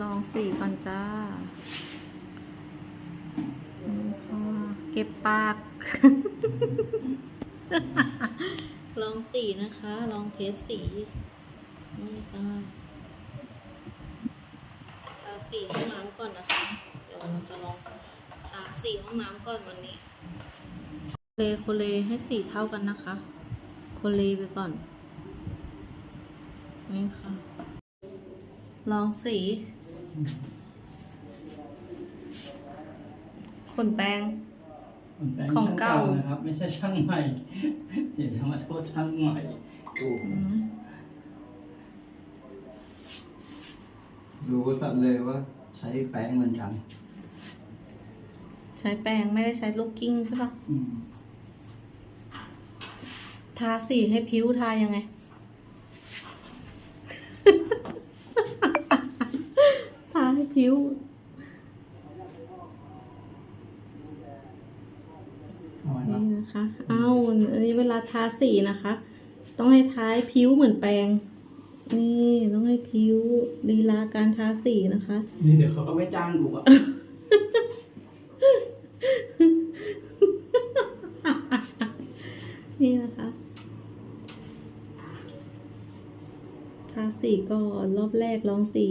ลองสีก่อนจ้าอ่าเก็บปาก ลองสีนะคะ ลองเทสสี นี่จ้าทาสีห้องน้ำก่อนนะคะ เดี๋ยวเราจะลองทาสีห้องน้ำก่อนวันนี้โคเลโคเลให้สีเท่ากันนะคะ โคเลไปก่อน นี่ค่ะลองสี ขนแปรงมันแปลงของช่างเก่าเก่านะครับ ไม่ใช่ช่างใหม่ เดี๋ยวจะมาโทษช่างใหม่ดูอืมรู้สัตว์เลยว่าใช้แป้งเหมือนกันใช้แปรงไม่ได้ใช้ลูกกิ้งใช่ปะอืมทาสีให้ผิวทายังไง ทาให้ ผิวเอาไว้นี่นะนะคะ เอาอันนี้เวลาทาสีนะคะ ต้องให้ท้ายผิวเหมือนแปรงนี่ต้องให้ผิวลีลาการทาสีนะคะ นี่เดี๋ยวเขาก็ไม่จ้างกูอะนี่นะคะ ทาสีก่อนรอบแรกลองสี